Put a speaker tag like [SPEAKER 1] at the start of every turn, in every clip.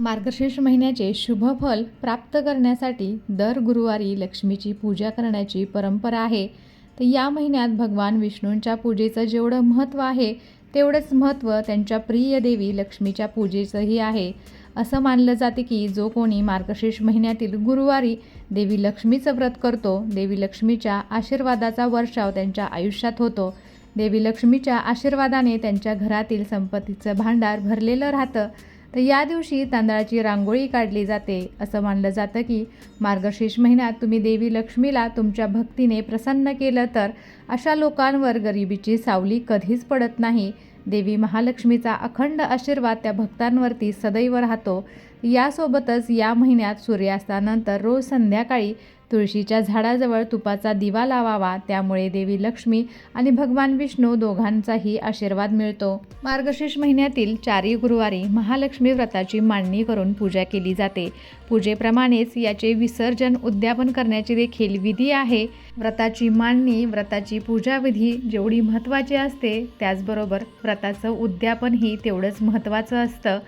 [SPEAKER 1] मार्गशीर्ष महिन्याचे शुभ फल प्राप्त करण्यासाठी दर गुरुवारी लक्ष्मीची पूजा करण्याची परंपरा आहे. तर या महिन्यात भगवान विष्णूंच्या पूजेचं जेवढं महत्त्व आहे तेवढंच महत्त्व त्यांच्या प्रिय देवी लक्ष्मीच्या पूजेचंही आहे. असं मानलं जाते की जो कोणी मार्गशीर्ष महिन्यातील गुरुवारी देवी लक्ष्मीचं व्रत करतो देवी लक्ष्मीच्या आशीर्वादाचा वर्षाव त्यांच्या आयुष्यात होतो. देवी लक्ष्मीच्या आशीर्वादाने त्यांच्या घरातील संपत्तीचं भांडार भरलेलं राहतं. तर या दिवशी तांदळाची रांगोळी काढली जाते. असं मानलं जातं की मार्गशीर्ष महिन्यात तुम्ही देवी लक्ष्मीला तुमच्या भक्तीने प्रसन्न केलं तर अशा लोकांवर गरिबीची सावली कधीच पडत नाही. देवी महालक्ष्मीचा अखंड आशीर्वाद त्या भक्तांवरती सदैव राहतो. यासोबतच या महिन्यात सूर्यास्तानंतर रोज संध्याकाळी तुळशीच्या झाडाजवळ तुपाचा दिवा लावावा त्यामुळे देवी लक्ष्मी आणि भगवान विष्णू दोघांचाही आशीर्वाद मिळतो. मार्गशीर्ष महिन्यातील चारही गुरुवारी महालक्ष्मी व्रताची मांडणी करून पूजा केली जाते. पूजेप्रमाणेच याचे विसर्जन उद्यापन करण्याची देखील विधी आहे. व्रताची मांडणी व्रताची पूजाविधी जेवढी महत्त्वाची असते त्याचबरोबर व्रताचं उद्यापनही तेवढंच महत्त्वाचं असतं.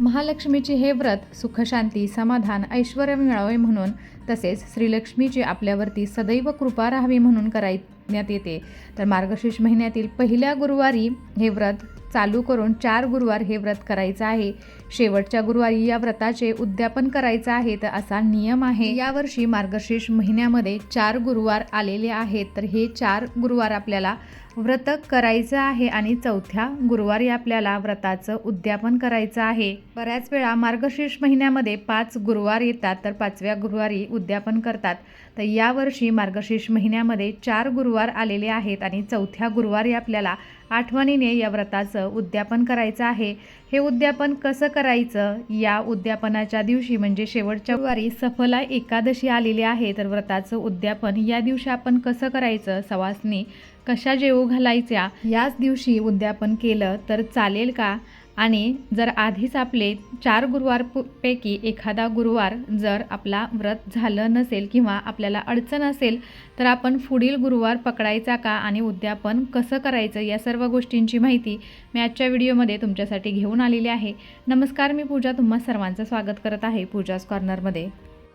[SPEAKER 1] महालक्ष्मीचे हे व्रत सुखशांती समाधान ऐश्वर मिळावे म्हणून तसेच श्रीलक्ष्मीची आपल्यावरती सदैव कृपा राहावी म्हणून करायण्यात येते. तर मार्गशीर्ष महिन्यातील पहिल्या गुरुवारी हे व्रत चालू करून चार गुरुवार हे व्रत करायचं आहे. शेवटच्या गुरुवारी या व्रताचे उद्यापन करायचं आहे तर असा नियम आहे. यावर्षी मार्गशीर्ष महिन्यामध्ये चार गुरुवार आलेले आहेत. तर हे चार गुरुवार आपल्याला व्रत करायचं आहे आणि चौथ्या गुरुवारी आपल्याला व्रताचं उद्यापन करायचं आहे. बऱ्याच वेळा मार्गशीर्ष महिन्यामध्ये पाच गुरुवार येतात तर पाचव्या गुरुवारी उद्यापन करतात. तर यावर्षी मार्गशीर्ष महिन्यामध्ये चार गुरुवार आलेले आहेत आणि चौथ्या गुरुवारी आपल्याला आठवणीने या व्रताचं उद्यापन करायचं आहे. हे उद्यापन कसं करायचं? या उद्यापनाच्या दिवशी म्हणजे शेवटच्या गुरुवारी सफला एकादशी आलेली आहे. तर व्रताचं उद्यापन या दिवशी आपण कसं करायचं? सवासनी कशा जेवू घालायच्या? याच दिवशी उद्यापन केलं तर चालेल का? आणि जर आधीच आपले चार गुरुवारपैकी एखादा गुरुवार जर आपला व्रत झालं नसेल किंवा आपल्याला अडचण असेल तर आपण पुढील गुरुवार पकडायचा का आणि उद्यापन कसं करायचं या सर्व गोष्टींची माहिती मी आजच्या व्हिडिओमध्ये तुमच्यासाठी घेऊन आलेली आहे. नमस्कार मी पूजा. तुम्हा सर्वांचं स्वागत करत आहे पूजाज कॉर्नरमध्ये.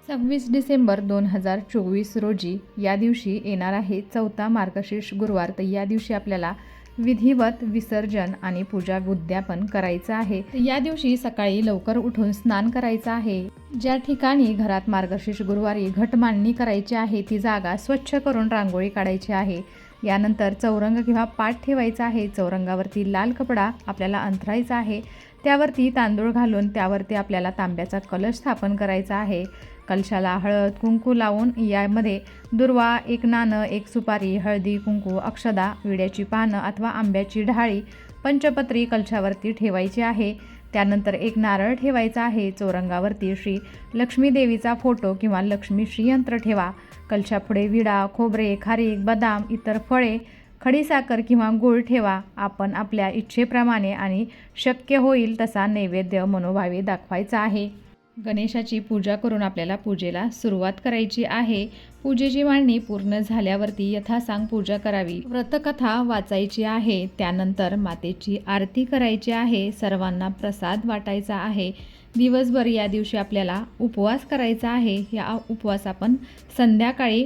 [SPEAKER 1] सव्वीस डिसेंबर दोन हजार चोवीस रोजी या दिवशी येणार आहे चौथा मार्गशीर्ष गुरुवार तर या दिवशी आपल्याला विधिवत विसर्जन आणि पूजा उद्यापन करायचं आहे. या दिवशी सकाळी लवकर उठून स्नान करायचं आहे. ज्या ठिकाणी घरात मार्गशीर्ष गुरुवारी घट मांडणी करायची आहे ती जागा स्वच्छ करून रांगोळी काढायची आहे. यानंतर चौरंग किंवा पाठ ठेवायचा आहे. चौरंगावरती लाल कपडा आपल्याला अंथरायचा आहे. त्यावरती तांदूळ घालून त्यावरती आपल्याला तांब्याचा कलश स्थापन करायचा आहे. कलशाला हळद कुंकू लावून यामध्ये दुर्वा एक नाणं एक सुपारी हळदी कुंकू अक्षदा विड्याची पानं अथवा आंब्याची ढाळी पंचपत्री कलशावरती ठेवायची आहे. त्यानंतर एक नारळ ठेवायचा आहे. चौरंगावरती श्री लक्ष्मी देवीचा फोटो किंवा लक्ष्मी श्रीयंत्र ठेवा. कलशापुढे विडा खोबरे खारीक बदाम इतर फळे खडीसाखर किंवा गूळ ठेवा. आपण आपल्या इच्छेप्रमाणे आणि शक्य होईल तसा नैवेद्य मनोभावे दाखवायचा आहे. गणेशाची पूजा करून आपल्याला पूजेला सुरुवात करायची आहे. पूजेची मांडणी पूर्ण झाल्यावरती यथासांग पूजा करावी. व्रतकथा वाचायची आहे. त्यानंतर मातेची आरती करायची आहे. सर्वांना प्रसाद वाटायचा आहे. दिवसभर या दिवशी आपल्याला उपवास करायचा आहे. या उपवास आपण संध्याकाळी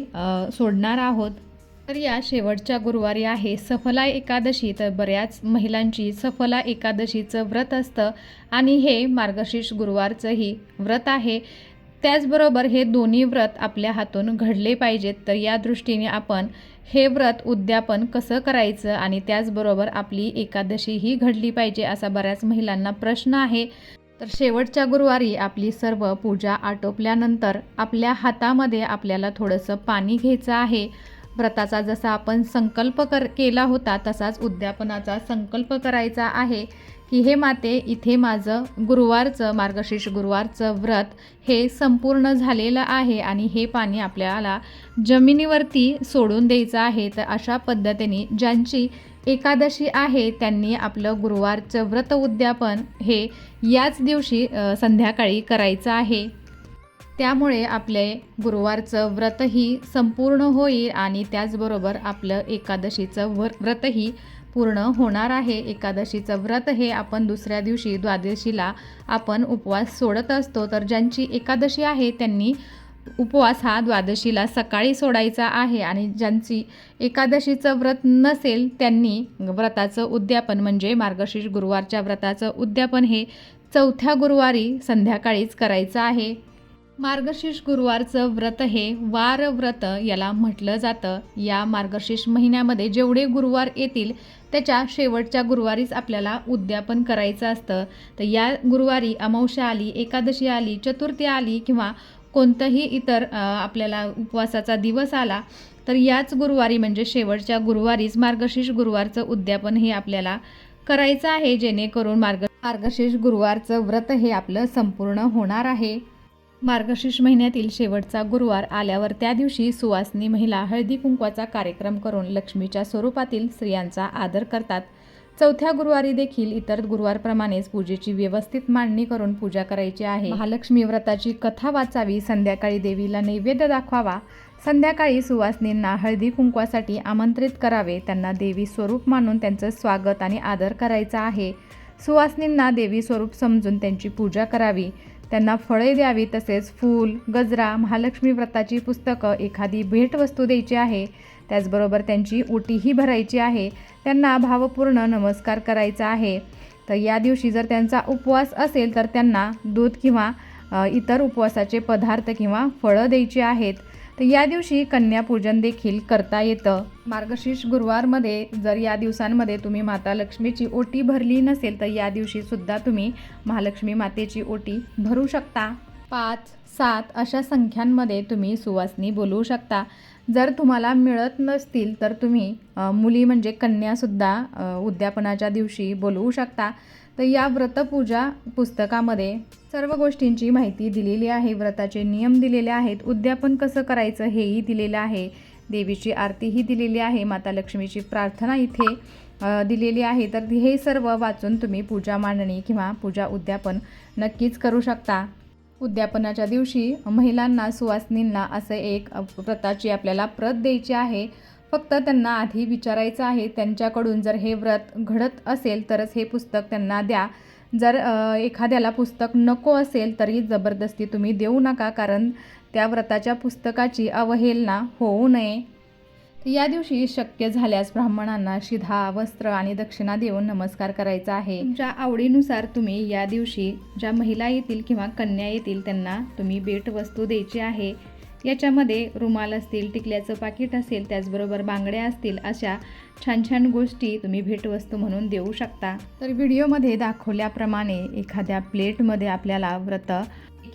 [SPEAKER 1] सोडणार आहोत. तर या शेवटच्या गुरुवारी आहे. सफला एकादशी तर बऱ्याच महिलांची सफला एकादशीचं व्रत असतं आणि हे मार्गशीर्ष गुरुवारचंही व्रत आहे. त्याचबरोबर हे दोन्ही व्रत आपल्या हातून घडले पाहिजेत. तर या दृष्टीने आपण हे व्रत उद्यापन कसं करायचं आणि त्याचबरोबर आपली एकादशी ही घडली पाहिजे असा बऱ्याच महिलांना प्रश्न आहे. तर शेवटच्या गुरुवारी आपली सर्व पूजा आटोपल्यानंतर आपल्या हातामध्ये आपल्याला थोडंसं पाणी घ्यायचं आहे. व्रताचा जसा आपण संकल्प कर केला होता तसाच उद्यापनाचा संकल्प करायचा आहे की हे माते इथे माझं गुरुवारचं मार्गशीर्ष गुरुवारचं व्रत हे संपूर्ण झालेलं आहे आणि हे पाणी आपल्याला जमिनीवरती सोडून द्यायचं आहे. तर अशा पद्धतीने ज्यांची एकादशी आहे त्यांनी आपलं गुरुवारचं व्रत उद्यापन हे याच दिवशी संध्याकाळी करायचं आहे. त्यामुळे आपले गुरुवारचं व्रतही संपूर्ण होईल आणि त्याचबरोबर आपलं एकादशीचं व्र व्रतही पूर्ण होणार आहे. एकादशीचं व्रत हे आपण दुसऱ्या दिवशी द्वादशीला आपण उपवास सोडत असतो. तर ज्यांची एकादशी आहे त्यांनी उपवास हा द्वादशीला सकाळी सोडायचा आहे आणि ज्यांची एकादशीचं व्रत नसेल त्यांनी व्रताचं उद्यापन म्हणजे मार्गशीर्ष गुरुवारच्या व्रताचं उद्यापन हे चौथ्या गुरुवारी संध्याकाळीच करायचं आहे. मार्गशीर्ष गुरुवारचं व्रत हे वार व्रत याला म्हटलं जातं. या मार्गशीर्ष महिन्यामध्ये जेवढे गुरुवार येतील त्याच्या शेवटच्या गुरुवारीच आपल्याला उद्यापन करायचं असतं. तर या गुरुवारी अमावस्या आली एकादशी आली चतुर्थी आली किंवा कोणतंही इतर आपल्याला उपवासाचा दिवस आला तर याच गुरुवारी म्हणजे शेवटच्या गुरुवारीच मार्गशीर्ष गुरुवारचं उद्यापन हे आपल्याला करायचं आहे. जेणेकरून मार्ग मार्गशीर्ष गुरुवारचं व्रत हे आपलं संपूर्ण होणार आहे. मार्गशीर्ष महिन्यातील शेवटचा गुरुवार आल्यावर त्या दिवशी सुवासनी महिला हळदी कुंकवाचा कार्यक्रम करून लक्ष्मीच्या स्वरूपातील स्त्रियांचा आदर करतात. चौथ्या गुरुवारी देखील इतर गुरुवारप्रमाणेच पूजेची व्यवस्थित मांडणी करून पूजा करायची आहे. महालक्ष्मी व्रताची कथा वाचावी संध्याकाळी देवीला नैवेद्य दाखवावा संध्याकाळी सुवासनींना हळदी कुंकवासाठी आमंत्रित करावे त्यांना देवी स्वरूप मानून त्यांचं स्वागत आणि आदर करायचा आहे. सुवासनींना देवी स्वरूप समजून त्यांची पूजा करावी. त्यांना फळे द्यावी तसेच फूल गजरा महालक्ष्मी व्रताची पुस्तकं एखादी भेटवस्तू द्यायची आहे. त्याचबरोबर त्यांची ओटीही भरायची आहे. त्यांना भावपूर्ण नमस्कार करायचा आहे. तर या दिवशी जर त्यांचा उपवास असेल तर त्यांना दूध किंवा इतर उपवासाचे पदार्थ किंवा फळं द्यायची आहेत. तर या दिवशी कन्यापूजन देखील करता येतं. मार्गशीर्ष गुरुवारमध्ये जर या दिवसांमध्ये तुम्ही माता लक्ष्मीची ओटी भरली नसेल तर या दिवशी सुद्धा तुम्ही महालक्ष्मी मातेची ओटी भरू शकता. पाच सात अशा संख्यांमध्ये तुम्ही सुवासनी बोलवू शकता. जर तुम्हाला मिळत नसतील तर तुम्ही मुली म्हणजे कन्यासुद्धा उद्यापनाच्या दिवशी बोलवू शकता. तर या व्रतपूजा पुस्तकामध्ये सर्व गोष्टींची माहिती दिलेली आहे. व्रताचे नियम दिलेले आहेत. उद्यापन कसं करायचं हेही दिलेलं आहे. देवीची आरतीही दिलेली आहे. माता लक्ष्मीची प्रार्थना इथे दिलेली आहे. तर हे सर्व वाचून तुम्ही पूजा मांडणी किंवा पूजा उद्यापन नक्कीच करू शकता. उद्यापनाच्या दिवशी महिलांना सुवासनींना असं एक व्रताची आपल्याला प्रत द्यायची आहे. फक्त त्यांना आधी विचारायचं आहे त्यांच्याकडून जर हे व्रत घडत असेल तरच हे पुस्तक त्यांना द्या. जर एखाद्याला पुस्तक नको असेल तरी जबरदस्ती तुम्ही देऊ नका कारण त्या व्रताच्या पुस्तकाची अवहेलना होऊ नये. या दिवशी शक्य झाल्यास ब्राह्मणांना शिधा वस्त्र आणि दक्षिणा देऊन नमस्कार करायचा आहे. तुमच्या आवडीनुसार तुम्ही या दिवशी ज्या महिला येतील किंवा कन्या येतील त्यांना तुम्ही भेटवस्तू द्यायची आहे. याच्यामध्ये रुमाल असतील टिकल्याचं पाकिट असेल त्याचबरोबर बांगड्या असतील अशा छान छान गोष्टी तुम्ही भेटवस्तू म्हणून देऊ शकता. तर व्हिडिओमध्ये दाखवल्याप्रमाणे एखाद्या प्लेटमध्ये आपल्याला व्रत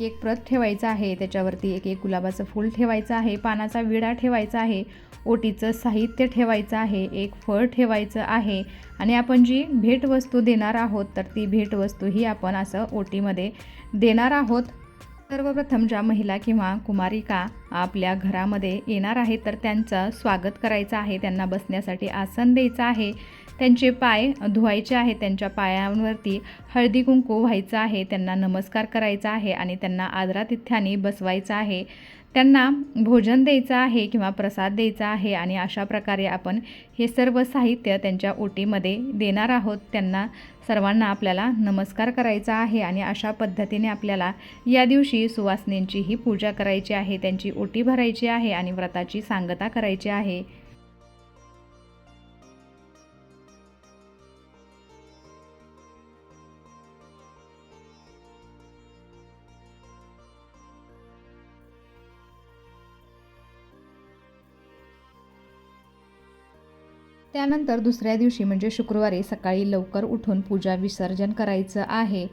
[SPEAKER 1] एक एक प्रत ठेवायचं आहे. त्याच्यावरती एक एक गुलाबाचं फूल ठेवायचं आहे. पानाचा विडा ठेवायचा आहे. ओटीचं साहित्य ठेवायचं आहे. एक फळ ठेवायचं आहे. आणि आपण जी भेटवस्तू देणार आहोत तर ती भेटवस्तू ही आपण असं ओटीमध्ये देणार आहोत. सर्वप्रथम ज्या महिला किंवा कुमारिका आपल्या घरामध्ये येणार आहे तर त्यांचं स्वागत करायचं आहे. त्यांना बसण्यासाठी आसन द्यायचं आहे. त्यांचे पाय धुवायचे आहे त्यांच्या पायांवरती हळदी कुंकू व्हायचं आहे. त्यांना नमस्कार करायचा आहे आणि त्यांना आदरातिथ्याने बसवायचं आहे. त्यांना भोजन द्यायचं आहे किंवा प्रसाद द्यायचा आहे आणि अशा प्रकारे आपण हे सर्व साहित्य त्यांच्या ओटीमध्ये देणार आहोत. त्यांना सर्वांना आपल्याला नमस्कार करायचा आहे आणि अशा पद्धतीने आपल्याला या दिवशी सुवासनींची ही पूजा करायची आहे. त्यांची ओटी भरायची आहे आणि व्रताची सांगता करायची आहे. त्यानंतर दुसऱ्या दिवशी म्हणजे शुक्रवारी सकाळी लवकर उठून पूजा विसर्जन करायचं आहे.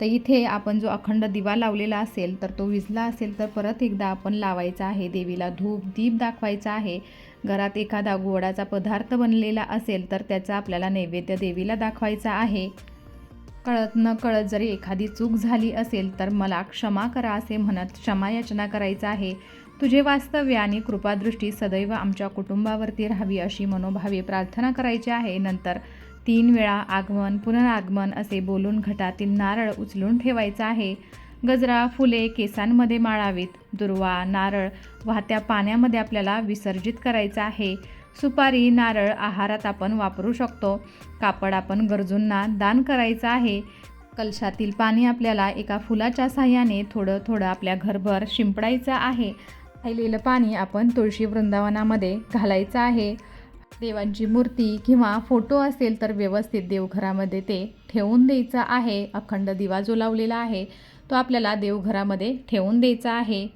[SPEAKER 1] तर इथे आपण जो अखंड दिवा लावलेला असेल तर तो विजला असेल तर परत एकदा आपण लावायचा आहे देवीला धूप दीप दाखवायचा आहे. घरात एखादा गोडाचा पदार्थ बनलेला असेल तर त्याचा आपल्याला नैवेद्य देवीला दाखवायचा आहे. कळत न कळत जरी एखादी चूक झाली असेल तर मला क्षमा करा असे म्हणत क्षमा याचना करायचं आहे. तुझे वास्तव्य आणि कृपादृष्टी सदैव आमच्या कुटुंबावरती राहावी अशी मनोभावे प्रार्थना करायची आहे. नंतर तीन वेळा आगमन पुनरागमन असे बोलून घटातील नारळ उचलून ठेवायचा आहे. गजरा फुले केसांमध्ये माळावीत. दुर्वा नारळ वाहत्या पाण्यामध्ये आपल्याला विसर्जित करायचा आहे. सुपारी नारळ आहारात आपण वापरू शकतो. कापड आपण गरजूंना दान करायचं आहे. कलशातील पाणी आपल्याला एका फुलाच्या साह्याने थोडं थोडं आपल्या घरभर शिंपडायचं आहे. राहिलेलं पाणी आपण तुळशी वृंदावनामध्ये घालायचं आहे. देवांची मूर्ती किंवा फोटो असेल तर व्यवस्थित देवघरामध्ये ते ठेवून द्यायचं आहे. अखंड दिवा जो लावलेला आहे तो आपल्याला देवघरामध्ये ठेवून द्यायचा आहे.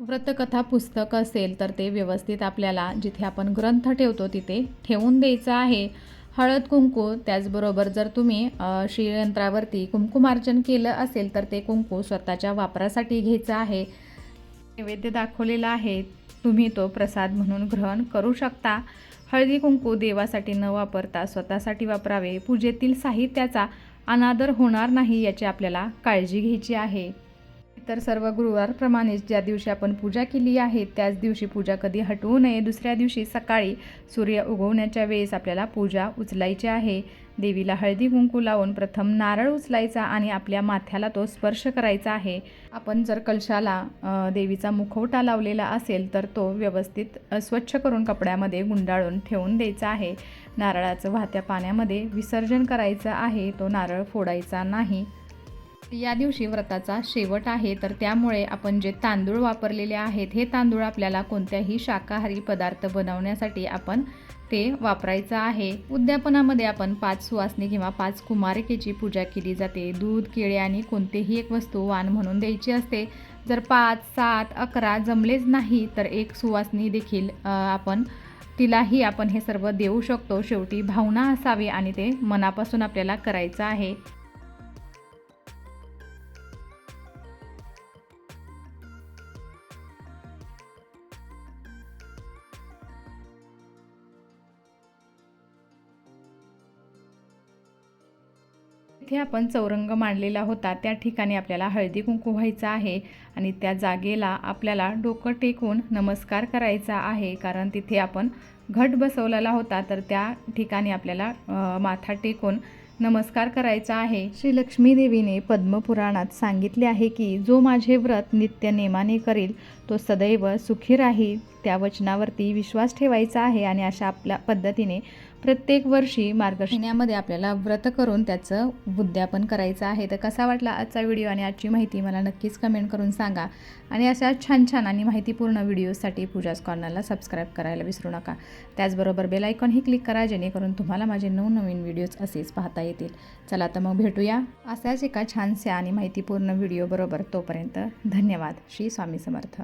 [SPEAKER 1] व्रतकथा पुस्तक असेल तर ते व्यवस्थित आपल्याला जिथे आपण ग्रंथ ठेवतो तिथे ठेवून द्यायचं आहे. हळद कुंकू त्याचबरोबर जर तुम्ही श्रीयंत्रावरती कुंकुमार्चन केलं असेल तर ते कुंकू स्वतःच्या वापरासाठी घ्यायचं आहे. नैवेद्य दाखवलेलं आहे. तुम्ही तो प्रसाद म्हणून ग्रहण करू शकता. हळदी कुंकू देवासाठी न वापरता स्वतःसाठी वापरावे. पूजेतील साहित्याचा अनादर होणार नाही याची आपल्याला काळजी घ्यायची आहे. तर सर्व गुरुवारप्रमाणेच ज्या दिवशी आपण पूजा केली आहे त्याच दिवशी पूजा कधी हटवू नये. दुसऱ्या दिवशी सकाळी सूर्य उगवण्याच्या वेळेस आपल्याला पूजा उचलायची आहे. देवीला हळदी कुंकू लावून प्रथम नारळ उचलायचा आणि आपल्या माथ्याला तो स्पर्श करायचा आहे. आपण जर कलशाला देवीचा मुखवटा लावलेला असेल तर तो व्यवस्थित स्वच्छ करून कपड्यामध्ये गुंडाळून ठेवून द्यायचा आहे. नारळाचं वाहत्या पाण्यामध्ये विसर्जन करायचं आहे. तो नारळ फोडायचा नाही. या दिवशी व्रताचा शेवट आहे. तर त्यामुळे आपण जे तांदूळ वापरलेले आहेत हे तांदूळ आपल्याला कोणत्याही शाकाहारी पदार्थ बनवण्यासाठी आपण ते वापरायचं आहे. उद्यापनामध्ये आपण पाच सुवासनी किंवा पाच कुमारिकेची पूजा केली जाते. दूध केळे आणि कोणतेही एक वस्तू वाण म्हणून द्यायची असते. जर पाच सात अकरा जमलेच नाही तर एक सुवासनी देखील आपण तिलाही आपण हे सर्व देऊ शकतो. शेवटी भावना असावी आणि ते मनापासून आपल्याला करायचं आहे. जिथे आपण चौरंग मांडलेला होता त्या ठिकाणी आपल्याला हळदी कुंकू व्हायचा आहे आणि त्या जागेला आपल्याला डोकं टेकून नमस्कार करायचा आहे. कारण तिथे आपण घट बसवलेला होता तर त्या ठिकाणी आपल्याला माथा टेकून नमस्कार करायचा आहे. श्री लक्ष्मी देवीने पद्मपुराणात सांगितले आहे की जो माझे व्रत नित्य नेमाने करील तो सदैव सुखी राहील. त्या वचनावरती विश्वास ठेवायचा आहे आणि अशा आपल्या पद्धतीने प्रत्येक वर्षी मार्गशीर्ष महिन्यामध्ये आपल्याला व्रत करून त्याचं उद्यापन करायचं आहे. तर कसा वाटला आजचा व्हिडिओ आणि आजची माहिती मला नक्कीच कमेंट करून सांगा. आणि अशा छान छान आणि माहितीपूर्ण व्हिडिओसाठी पूजाज कॉर्नरला सबस्क्राईब करायला विसरू नका. त्याचबरोबर बेल आयकॉनही क्लिक करा जेणेकरून तुम्हाला माझे नवनवीन व्हिडिओज असेच पाहता येतील. चला तर मग भेटूया. असाच एका छानशा आणि माहितीपूर्ण व्हिडिओबरोबर तोपर्यंत धन्यवाद. श्री स्वामी समर्थ.